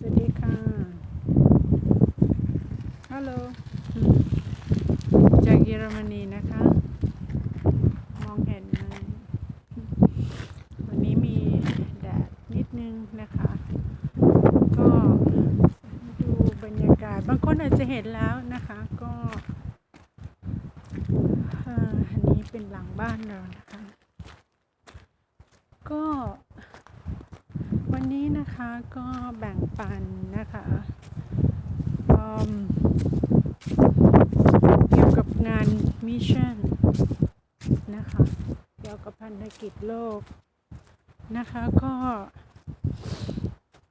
สวัสดีค่ะ ฮัลโหล จากเยอรมนีนะคะ มองเห็นไหมวันนี้มีแดดนิดนึงนะคะ ก็ดูบรรยากาศ บางคนอาจจะเห็นแล้วนะคะ ก็อันนี้เป็นหลังบ้านเรานะคะ ก็ วันนี้นะคะก็แบ่งปันนะคะเกี่ยวกับงานมิชชั่นนะคะเกี่ยวกับพันธกิจโลกนะคะก็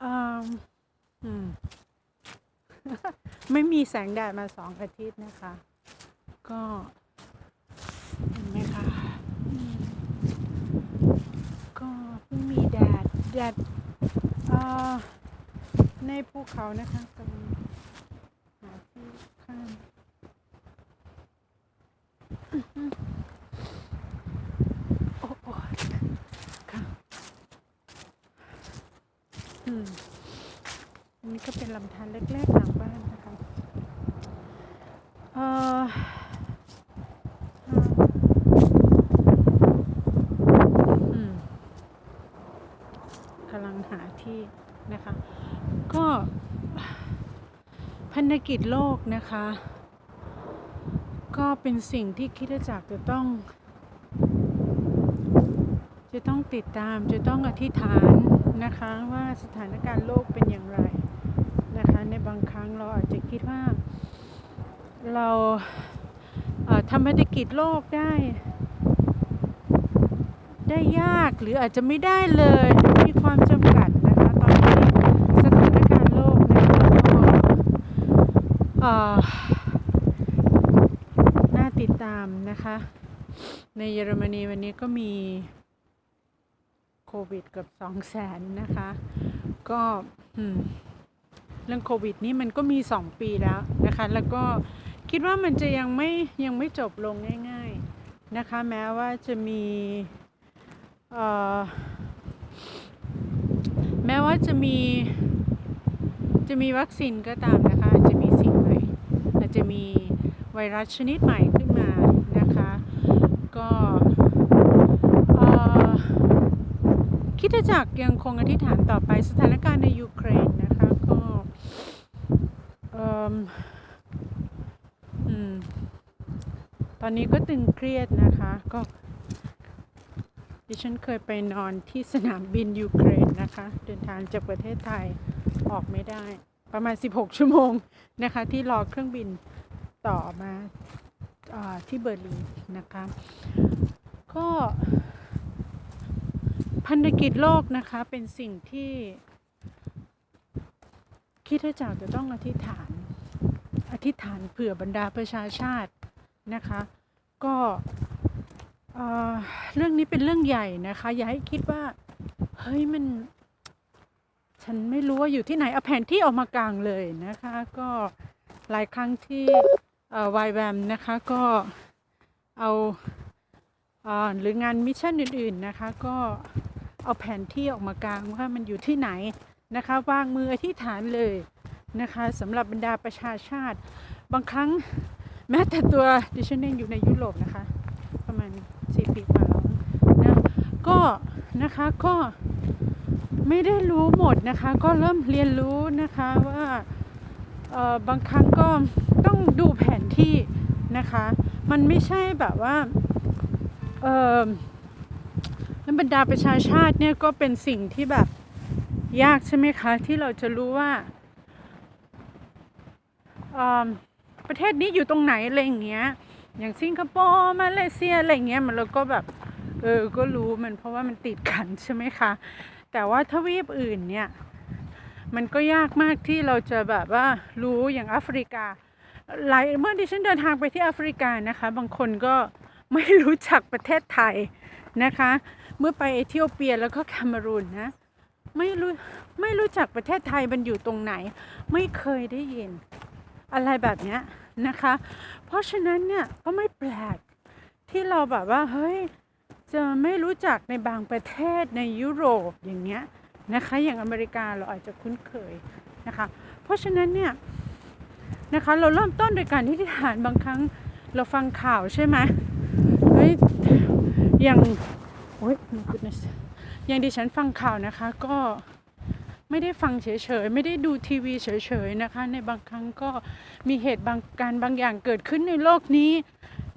อืมไม่มีแสงแดดมาสองอาทิตย์นะคะ ก็เห็นไหมคะก็เพิ่งมีแดดแดด ในภูเขานะคะตรงหาที่ข้ามอื้ออโอ้โอ้ค่ะอืมอันนี้ก็เป็นลำธารเล็กๆหลังบ้านนะคะเอ่อม กำลังหาที่นะคะ ก็ พันธกิจโลกนะคะ ก็เป็นสิ่งที่คิดจักจะต้อง จะต้องติดตามจะต้องอธิษฐานนะคะว่าสถานการณ์โลกเป็นอย่างไรนะคะ ในบางครั้งเราอาจจะคิดว่า เราทำพันธกิจโลกได้ ได้ยากหรืออาจจะไม่ได้เลย มีความจำกัดนะคะ ตอนนี้สถานการณ์โลกนะคะก็เอ่อ น่าติดตามนะคะ ในเยอรมนีวันนี้ก็มีโควิดเกับสองแสนนะคะ ก็เรื่องโควิดนี้มันก็มีสองปีแล้วนะคะ แล้วก็คิดว่ามันจะยังไม่ยังไม่จบลงง่ายๆนะคะ แม้ว่าจะมีแม้ว่าจะมีจะมีวัคซีนก็ตามนะคะ จะมีไวรัสชนิดใหม่ขึ้นมานะคะ ก็คิดจักยังคงอธิษฐานต่อไปสถานการณ์ในยูเครนนะคะก็ตอนนี้ก็ตึงเครียดนะคะก็ดิฉันเคยไปนอนที่สนามบินยูเครนนะคะ เดินทางจากประเทศไทยออกไม่ได้ ประมาณ 16 ชั่วโมงนะคะ ที่รอเครื่องบินต่อมาอที่เบอร์ลินนะคะ ก็พันธกิจโลกนะคะเป็นสิ่งที่คิดจักรจะต้องอธิษฐาน อธิษฐานเผื่อบรรดาประชาชาตินะคะ ก็เรื่องนี้เป็นเรื่องใหญ่นะคะ อย่าให้คิดว่า เฮ้ยมัน ฉันไม่รู้ว่าอยู่ที่ไหนเอาแผนที่ออกมากลางเลยนะคะ ก็หลายครั้งที่วายแวมนะคะก็เอาหรืองานมิชชั่นอื่นๆนะคะ ก็เอาแผนที่ออกมากลางว่ามันอยู่ที่ไหนนะคะวางมืออธิษฐานเลยนะคะสำหรับบรรดาประชาชาติ บางครั้งแม้แต่ตัวดิฉันเองอยู่ในยุโรปนะคะ ประมาณสี่ปีกว่าแล้วนะก็นะคะก็ ไม่ได้รู้หมดนะคะ ก็เริ่มเรียนรู้นะคะว่าบางครั้งก็ต้องดูแผนที่นะคะ มันไม่ใช่แบบว่าเออแล้วบรรดาประชาชาติเนี่ยก็เป็นสิ่งที่แบบยากใช่ไหมคะ ที่เราจะรู้ว่าประเทศนี้อยู่ตรงไหนอะไรอย่างเงี้ย อย่างสิงคโปร์มาเลเซียอะไรเงี้ยมันเราก็แบบเออก็รู้มันเพราะว่ามันติดกันใช่ไหมคะ แต่ว่าทวีปอื่นเนี่ย มันก็ยากมากที่เราจะแบบว่ารู้อย่างแอฟริกาหลายเมื่อที่ฉันเดินทางไปที่แอฟริกานะคะ บางคนก็ไม่รู้จักประเทศไทยนะคะ เมื่อไปเอธิโอเปียแล้วก็แคเมรูนนะไม่รู้ไม่รู้จักประเทศไทยมันอยู่ตรงไหน ไม่เคยได้ยิน อะไรแบบนี้นะคะ เพราะฉะนั้นเนี่ยก็ไม่แปลกที่เราแบบว่าเฮ้ย จะไม่รู้จักในบางประเทศในยุโรปอย่างเงี้ยนะคะ อย่างอเมริกาเราอาจจะคุ้นเคยนะคะ เพราะฉะนั้นเนี่ยนะคะเราเริ่มต้นโดยการที่อธิษฐานบางครั้งเราฟังข่าวใช่ไหมเฮ้ยอย่างโอ้ย my goodness อย่างดิฉันฟังข่าวนะคะก็ไม่ได้ฟังเฉยๆ ไม่ได้ดูทีวีเฉยๆนะคะ ในบางครั้งก็มีเหตุบางการบางอย่างเกิดขึ้นในโลกนี้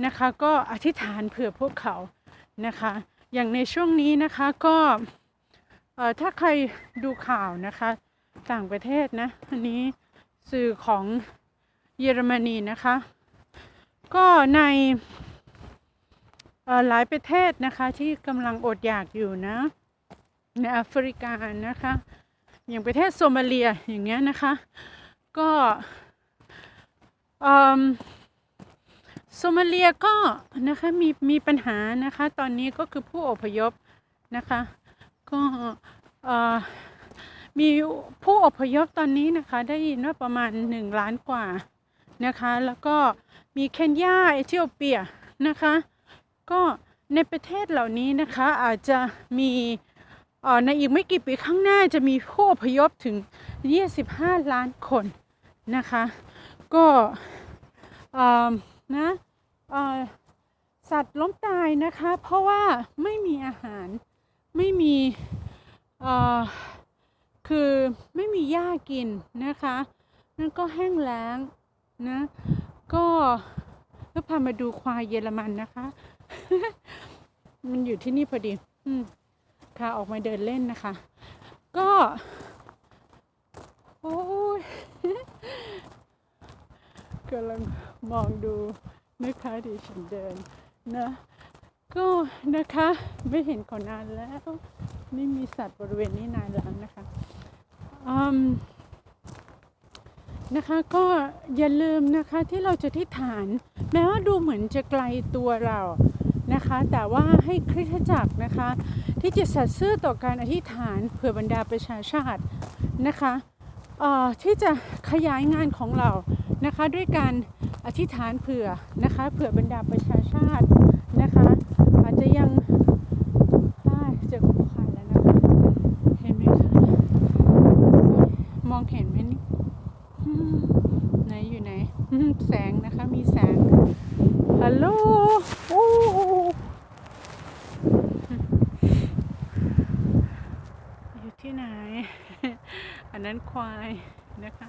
นะคะ ก็อธิษฐานเผื่อพวกเขา นะคะ อย่างในช่วงนี้นะคะก็ถ้าใครดูข่าวนะคะ ต่างประเทศนะ อันนี้สื่อของเยอรมนีนะคะ ก็ในหลายประเทศนะคะที่กำลังอดอยากอยู่นะ ในแอฟริกานะคะ อย่างประเทศโซมาเลียอย่างเงี้ยนะคะ ก็ โซมาเลียก็นะคะมีมีปัญหานะคะ ตอนนี้ก็คือผู้อพยพนะคะ ก็เอ่อมีผู้อพยพตอนนี้นะคะ ได้ยินว่าประมาณหนึ่งล้านกว่านะคะ แล้วก็มีเคนยาเอธิโอเปียนะคะ ก็ในประเทศเหล่านี้นะคะอาจจะมีเอ่อในอีกไม่กี่ปีข้างหน้าจะมีผู้อพยพถึง 25 ล้านคนนะคะ ก็เอ่อนะ สัตว์ล้มตายนะคะ เพราะว่าไม่มีอาหารไม่มีคือไม่มีหญ้ากินนะคะนั่นก็แห้งแล้งนะ ก็ก็พามาดูควายเยอรมันนะคะ มันอยู่ที่นี่พอดีอค่ะออกมาเดินเล่นนะคะ ก็ โอ้ยกำลังมองดู แม่ค้าดิฉันเดินนะก็นะคะไม่เห็นขอนานแล้ว ไม่มีสัตว์บริเวณนี้นานแล้วนะคะอืมนะคะก็อย่าลืมนะคะที่เราจะที่ฐาน แม้ว่าดูเหมือนจะไกลตัวเรานะคะ แต่ว่าให้คริสตจักรนะคะ ที่จะสัตย์ซื่อต่อการอธิษฐานเผื่อบรรดาประชาชาตินะคะอ่อที่จะขยายงานของเรา นะคะ ด้วยการอธิษฐานเผื่อนะคะเผื่อบรรดาประชาชาตินะคะ อาจจะยังได้เจอคุณควายแล้วนะคะเห็นไหมคะมองเห็นไหมนี่ไหนอยู่ไหนแสงนะคะมีแสงฮัลโหลโอ้อยู่ที่ไหน อันนั้นควายนะคะ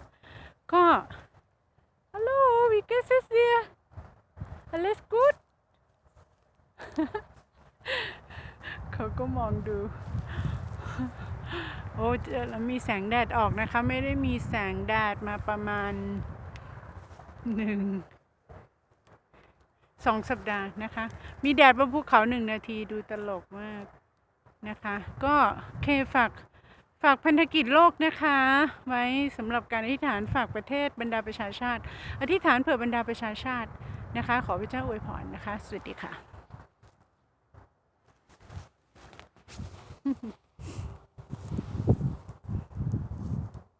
ก็ ลโหลวิกเกสเซีย alles gut เขาก็มองดู โอ้เจอแล้วมีแสงแดดออกนะคะ ไม่ได้มีแสงแดดมาประมาณหนึ่งสองสัปดาห์นะคะ มีแดดบนภูเขาหนึ่งนาทีดูตลกมากนะคะ ก็เคฝาก ฝากพันธกิจโลกนะคะ ไว้สำหรับการอธิษฐานฝากประเทศบรรดาประชาชาติ อธิษฐานเผื่อบรรดาประชาชาตินะคะ ขอพระเจ้าอวยพรนะคะ สวัสดีค่ะ